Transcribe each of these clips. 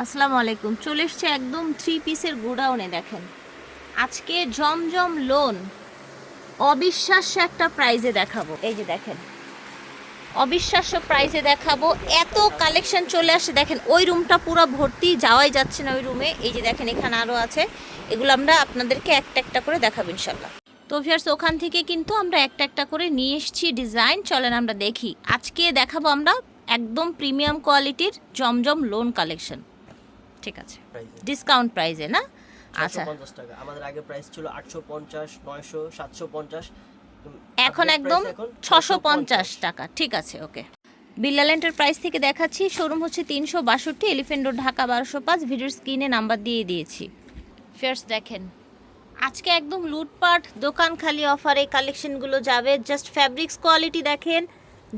আসসালামু আলাইকুম। চলে এসছে একদম থ্রি পিসের গোডাউনে দেখেন। আজকে জমজম লোন অবিশ্বাস্য একটা প্রাইজে দেখাবো। এই যে দেখেন, অবিশ্বাস্য প্রাইজে দেখাবো। এত কালেকশন চলে আসে, দেখেন, ওই রুমটা পুরো ভর্তি, যাওয়াই যাচ্ছে না ওই রুমে এই যে দেখেন, এখানে আরও আছে। এগুলো আমরা আপনাদেরকে একটা একটা করে দেখাবো ইনশাল্লাহ তো ভিয়ার্স ওখান থেকে কিন্তু আমরা একটা একটা করে নিয়ে এসেছি ডিজাইন চলেন আমরা দেখি। আজকে দেখাবো আমরা একদম প্রিমিয়াম কোয়ালিটির জমজম লোন কালেকশন ঠিক আছে। প্রাইসে ডিসকাউন্ট প্রাইজে না? আচ্ছা। টাকা। আমাদের আগে প্রাইস ছিল আটশো পঞ্চাশ নয়শো সাতশো পঞ্চাশ। এখন একদম ছশো পঞ্চাশ টাকা। ঠিক আছে ওকে। বিল্লাল এন্টারপ্রাইজ থেকে দেখাচ্ছি। শোরুম হচ্ছে তিনশো বাষট্টি এলিফেন্ট রোড ঢাকা বারোশো পাঁচ। ভিডিওর স্ক্রিনে নাম্বার দিয়ে দিয়েছি। ফেয়ার্স দেখেন। আজকে একদম লুটপাট দোকান খালি অফারে কালেকশনগুলো যাবে। জাস্ট ফ্যাব্রিক্স কোয়ালিটি দেখেন।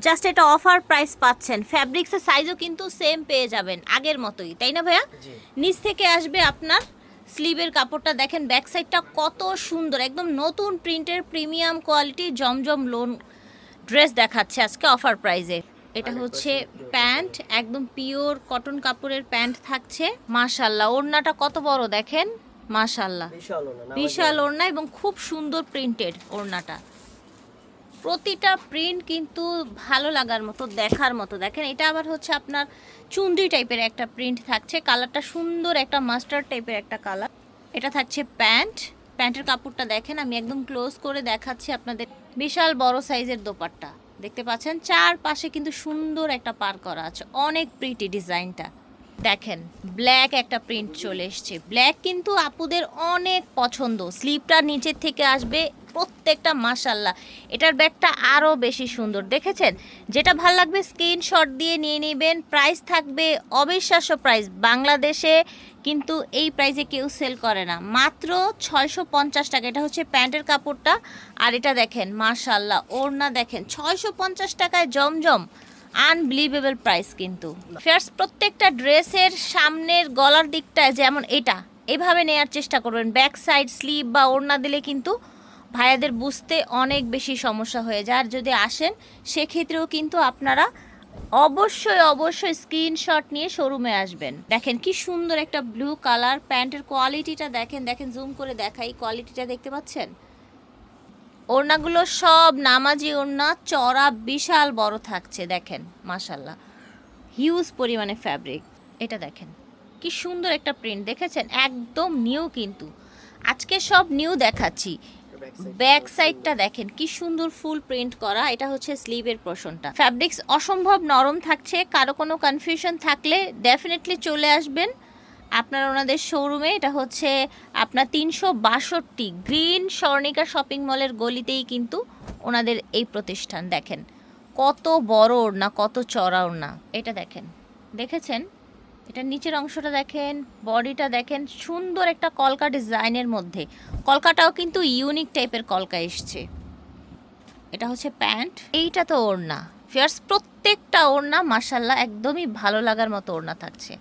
জাস্ট এটা অফার প্রাইস পাচ্ছেন। ফ্যাব্রিক্সের সাইজও কিন্তু সেম পেয়ে যাবেন আগের মতোই তাই না ভাইয়া? নিচ থেকে আসবে আপনার স্লিভের কাপড়টা দেখেন ব্যাক সাইডটা কত সুন্দর একদম নতুন প্রিন্টের premium quality Zamzam lawn dress দেখাচ্ছে আজকে অফার প্রাইজে এটা হচ্ছে প্যান্ট একদম পিওর কটন কাপড়ের প্যান্ট থাকছে মাশাল্লাহ ওড়নাটা কত বড় দেখেন? মাশাল্লাহ বিশাল ওড়না এবং খুব সুন্দর প্রিন্টেড ওড়নাটা। প্রতিটা প্রিন্ট কিন্তু ভালো লাগার মতো, দেখার মতো। দেখেন, এটা আবার হচ্ছে আপনার চুন্দ্রি টাইপের একটা প্রিন্ট থাকছে। কালারটা সুন্দর একটা মাস্টার্ড টাইপের একটা কালার এটা থাকছে প্যান্ট প্যান্টের কাপড়টা দেখেন, আমি একদম ক্লোজ করে দেখাচ্ছি আপনাদের বিশাল বড় সাইজের দোপাট্টা। দেখতে পাচ্ছেন? চারপাশে কিন্তু সুন্দর একটা পার করা আছে। অনেক প্রিটি ডিজাইনটা। দেখেন ব্ল্যাক একটা প্রিন্ট চলে এসছে। ব্ল্যাক কিন্তু আপুদের অনেক পছন্দ। স্লিপটা নিচের থেকে আসবে প্রত্যেকটা মাসাল্লাহ এটার ব্যাগটা আরও বেশি সুন্দর, দেখেছেন? যেটা ভালো লাগবে স্ক্রিনশট দিয়ে নিয়ে নেবেন, প্রাইস থাকবে অবিশ্বাস্য প্রাইস, বাংলাদেশে কিন্তু এই প্রাইসে কেউ সেল করে না। মাত্র ছয়শো পঞ্চাশ টাকা, এটা হচ্ছে প্যান্টের কাপড়টা। আর এটা দেখেন মাশাল্লাহ ওড়না দেখেন, ছয়শো পঞ্চাশ টাকায় জমজম আনবিলিভেবল প্রাইস কিন্তু। ফেয়ার্স প্রত্যেকটা ড্রেসের সামনের গলার দিকটা যেমন এটা, এভাবে নেয়ার চেষ্টা করবেন। ব্যাক সাইড স্লিভ বা ওড়না দিলে কিন্তু ভাইয়াদের বুঝতে অনেক বেশি সমস্যা হয়ে যায়। আর যদি আসেন, সেক্ষেত্রেও কিন্তু আপনারা অবশ্যই অবশ্যই স্ক্রিনশট নিয়ে শোরুমে আসবেন। দেখেন কি সুন্দর একটা ব্লু কালার প্যান্টের কোয়ালিটিটা দেখেন দেখেন জুম করে দেখাই কোয়ালিটিটা দেখতে পাচ্ছেন? ওড়নাগুলো সব নামাজি ওড়না, চড়া বিশাল বড় থাকছে, দেখেন মাশাল্লাহ হিউজ পরিমাণে ফ্যাব্রিক এটা দেখেন, কি সুন্দর একটা প্রিন্ট দেখেছেন? একদম নিউ কিন্তু। আজকে সব নিউ দেখাচ্ছি। ব্যাক সাইডটা দেখেন। কি সুন্দর ফুল প্রিন্ট করা। এটা হচ্ছে স্লিভের পোর্শনটা ফ্যাব্রিক্স অসম্ভব নরম থাকছে, কারও কোনো কনফিউশন থাকলে ডেফিনেটলি চলে আসবেন। আপনার ওনাদের শোরুমে এটা হচ্ছে আপনার তিনশো বাষট্টি গ্রিন স্বর্ণিকা শপিং মলের গলিতেই কিন্তু ওনাদের এই প্রতিষ্ঠান দেখেন। কত বড় ওড়না, কত চড়া ওড়না। এটা দেখেন। দেখেছেন? এটা নিচের অংশটা দেখেন, বডিটা দেখেন, সুন্দর একটা কলকা ডিজাইনের মধ্যে। কলকাটাও কিন্তু ইউনিক টাইপের কলকা এসছে। এটা হচ্ছে প্যান্ট, এইটা তো ওড়না। ফিয়ার্স প্রত্যেকটা ওড়না মাসাল্লাহ একদমই ভালো লাগার মতো ওড়না থাকছে।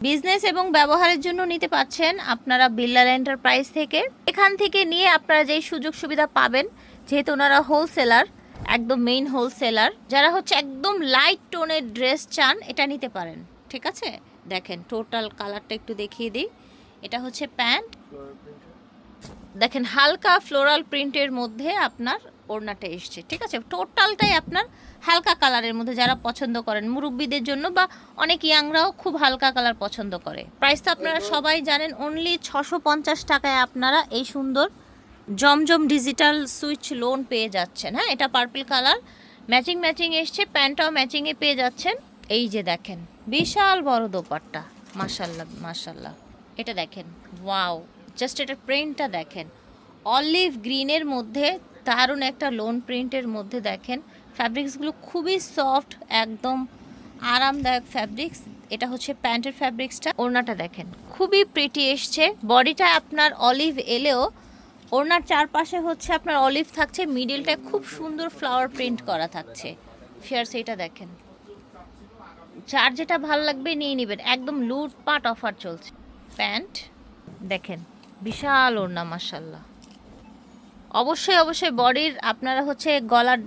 বিজনেস এবং ব্যবহারের জন্য নিতে পাচ্ছেন আপনারা বিল্লাল এন্টারপ্রাইজ থেকে। এখান থেকে নিয়ে আপনারা যেই সুযোগ সুবিধা পাবেন, যেহেতু ওনারা হোলসেলার একদম মেইন হোলসেলার যারা হচ্ছে একদম লাইট টোনের ড্রেস চান, এটা নিতে পারেন। ঠিক আছে? দেখেন টোটাল কালারটা একটু দেখিয়ে দিই। এটা হচ্ছে প্যান্ট। দেখেন হালকা ফ্লোরাল প্রিন্টের মধ্যে আপনার ওড়নাটা এসছে ঠিক আছে? টোটালটাই আপনার হালকা কালারের মধ্যে যারা পছন্দ করেন মুরব্বীদের জন্য বা অনেক ইয়াংরাও খুব হালকা কালার পছন্দ করে। প্রাইস তো আপনারা সবাই জানেন অনলি ছশো পঞ্চাশ টাকায় আপনারা এই সুন্দর জমজম ডিজিটাল সুইচ লোন পেয়ে যাচ্ছেন। হ্যাঁ এটা পার্পল কালার ম্যাচিং ম্যাচিং এসছে প্যান্টটাও ম্যাচিংয়ে পেয়ে যাচ্ছেন। এই যে দেখেন বিশাল বড় দোপাট্টা। মাশাল্লাহ মাশাল্লাহ। এটা দেখেন, ওয়াও। জাস্ট এটা প্রিন্টটা দেখেন। অলিভ গ্রিনের মধ্যে, দারুণ একটা লোন প্রিন্টের মধ্যে দেখেন। ফ্যাব্রিক্সগুলো খুবই সফট, একদম আরামদায়ক ফ্যাব্রিক্স। এটা হচ্ছে প্যান্টের ফ্যাব্রিক্সটা। ওড়নাটা দেখেন, খুবই প্রিটি এসছে। বডিটা আপনার অলিভ এলেও, ওড়নার চারপাশে হচ্ছে আপনার অলিভ থাকছে মিডিলটায় খুব সুন্দর ফ্লাওয়ার প্রিন্ট করা থাকছে। ফেয়ার্স এটা দেখেন। যার যেটা ভালো লাগবে নিয়ে নেবেন। একদম লুটপাট অফার চলছে। প্যান্ট দেখেন, বিশাল ওড়না মাসাল্লাহ অবশ্যই অবশ্যই বডির আপনারা হচ্ছে গলার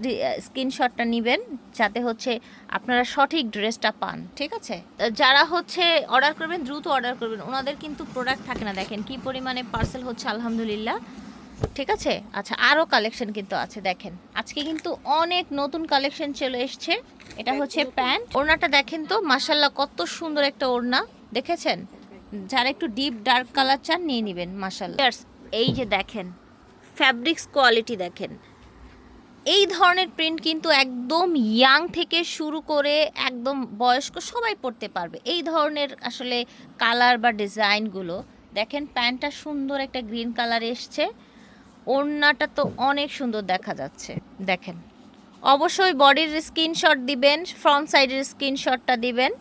স্ক্রিনশটটা নেবেন, যাতে হচ্ছে আপনারা সঠিক ড্রেসটা পান, ঠিক আছে? যারা হচ্ছে অর্ডার করবেন, দ্রুত অর্ডার করবেন, ওনাদের কিন্তু প্রোডাক্ট থাকে না। দেখেন কি পরিমাণে পার্সেল হচ্ছে, আলহামদুলিল্লাহ। ঠিক আছে? আচ্ছা আরও কালেকশন কিন্তু আছে দেখেন। আজকে কিন্তু অনেক নতুন কালেকশন চলে এসছে। এটা হচ্ছে প্যান্ট। ওড়নাটা দেখেন তো মাসাল্লাহ কত সুন্দর একটা ওড়না দেখেছেন? যারা একটু ডিপ ডার্ক কালার চান নিয়ে নেবেন মাসাল্লাহ এই যে দেখেন ফ্যাব্রিক্স কোয়ালিটি দেখেন। এই ধরনের প্রিন্ট কিন্তু একদম ইয়াং থেকে শুরু করে একদম বয়স্ক সবাই পড়তে পারবে। এই ধরনের আসলে কালার বা ডিজাইনগুলো দেখেন প্যান্টটা সুন্দর একটা গ্রিন কালার এসছে। ওড়নাটা তো অনেক সুন্দর দেখা যাচ্ছে, দেখেন। অবশ্যই বডির স্ক্রিনশট দিবেন, ফ্রন্ট সাইডের স্ক্রিনশটটা দিবেন,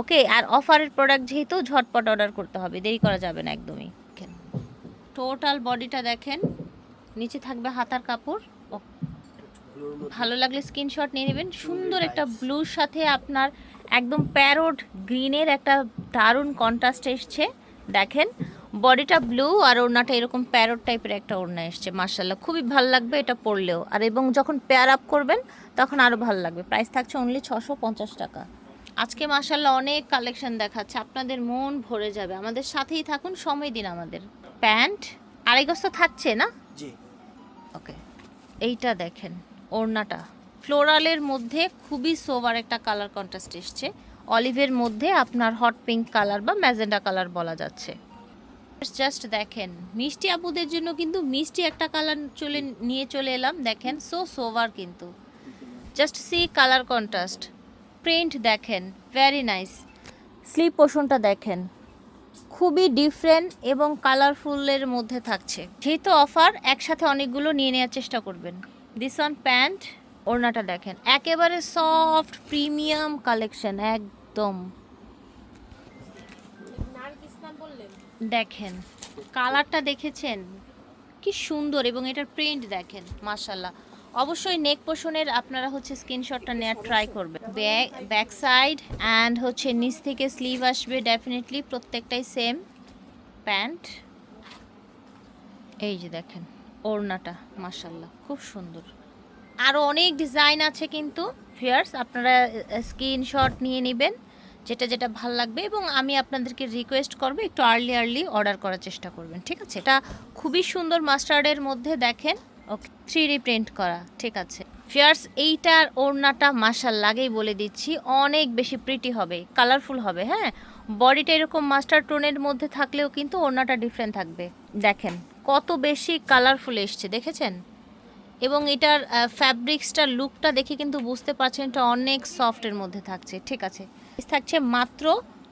ওকে? আর অফারের প্রোডাক্ট যেহেতু ঝটপট অর্ডার করতে হবে, দেরি করা যাবে না একদমই। টোটাল বডিটা দেখেন, নিচে থাকবে হাতার কাপড় ভালো লাগলে স্ক্রিনশট নিয়ে নেবেন। সুন্দর একটা ব্লুর সাথে আপনার একদম প্যারোট গ্রিনের একটা দারুণ কন্ট্রাস্ট এসছে, দেখেন। বডিটা ব্লু আর ওড়নাটা এরকম প্যারোট টাইপের একটা ওড়না এসছে মার্শাল্লাহ খুবই ভালো লাগবে এটা পরলেও। আর এবং যখন পেয়ার আপ করবেন তখন আরও ভালো লাগবে। প্রাইস থাকছে অনলি ছশো পঞ্চাশ টাকা। আজকে মার্শাল্লাহ অনেক কালেকশন দেখাচ্ছে। আপনাদের মন ভরে যাবে। আমাদের সাথেই থাকুন সময় দিন আমাদের। প্যান্ট আড়াই গস্ত থাকছে না? জি। ওকে এইটা দেখেন ওড়নাটা। ফ্লোরালের মধ্যে খুবই সোভার একটা কালার কন্ট্রাস্ট এসছে। অলিভের মধ্যে আপনার হট পিঙ্ক কালার বা ম্যাজেন্ডা কালার বলা যাচ্ছে। জাস্ট দেখেন। মিষ্টি আপুদের জন্য কিন্তু মিষ্টি একটা কালার চলে, নিয়ে চলে এলাম, দেখেন। সো সোভার কিন্তু। Just sea colour contrast print দেখেন ভেরি নাইস স্লিপ পোষণটা দেখেন। খুবই ডিফারেন্ট এবং কালারফুলের মধ্যে থাকছে। যেহেতু অফার একসাথে অনেকগুলো নিয়ে নেওয়ার চেষ্টা করবেন। দিস ওয়ান প্যান্ট ওড়নাটা দেখেন। একেবারে সফট প্রিমিয়াম কালেকশন একদম। দেখেন, কালারটা দেখেছেন? কি সুন্দর এবং এটার প্রিন্ট দেখেন মাশাল্লাহ অবশ্যই নেক পোষণের আপনারা হচ্ছে স্ক্রিনশটটা নেওয়ার ট্রাই করবেন। ব্যাক সাইড অ্যান্ড হচ্ছে নিচ থেকে স্লিভ আসবে ডেফিনেটলি প্রত্যেকটাই সেম প্যান্ট, এই যে দেখেন, ওড়নাটা মাশাল্লাহ খুব সুন্দর। আরও অনেক ডিজাইন আছে কিন্তু ফিয়ার্স আপনারা স্ক্রিনশট নিয়ে নেবেন। যেটা যেটা ভালো লাগবে এবং আমি আপনাদেরকে রিকোয়েস্ট করব একটু আর্লি আর্লি অর্ডার করার চেষ্টা করবেন, ঠিক আছে? এটা খুবই সুন্দর মাস্টার্ডের মধ্যে দেখেন ওকে থ্রি ডি প্রিন্ট করা, ঠিক আছে? ফিয়ার্স এইটার ওড়নাটা মাসাল লাগেই বলে দিচ্ছি, অনেক বেশি প্রিটি হবে কালারফুল হবে হ্যাঁ? বডিটা এরকম মাস্টার টোনের মধ্যে থাকলেও কিন্তু ওড়নাটা ডিফারেন্ট থাকবে, দেখেন, কত বেশি কালারফুল এসছে, দেখেছেন? এবং এটার ফ্যাব্রিক্সটার লুকটা দেখে কিন্তু বুঝতে পারছেন, এটা অনেক সফটের মধ্যে থাকছে, ঠিক আছে? থাকছে মাত্র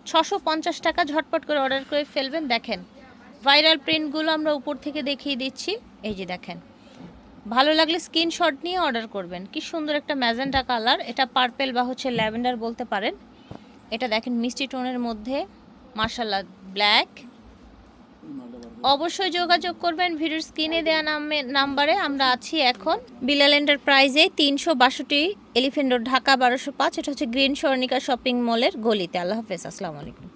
ছশো পঞ্চাশ টাকা। ঝটপট করে অর্ডার করে ফেলবেন। দেখেন ভাইরাল প্রিন্টগুলো আমরা উপর থেকে দেখিয়ে দিচ্ছি। এই যে দেখেন, ভালো লাগলে স্ক্রিনশট নিয়ে অর্ডার করবেন। কি সুন্দর একটা ম্যাজেন্টা কালার এটা পার্পেল বা হচ্ছে ল্যাভেন্ডার বলতে পারেন। এটা দেখেন মিষ্টি টোনের মধ্যে মার্শাল্লা ব্ল্যাক অবশ্যই যোগাযোগ করবেন ভিডিওর স্ক্রিনে দেওয়া নামে নাম্বারে। আমরা আছি এখন বিলাল এন্টারপ্রাইজে তিনশো বাষট্টি এলিফেন্ট রোড ঢাকা বারোশো পাঁচ। এটা হচ্ছে গ্রিন স্বর্ণিকা শপিং মলের গলিতে। আল্লাহ হাফেজ। আসসালামু আলাইকুম।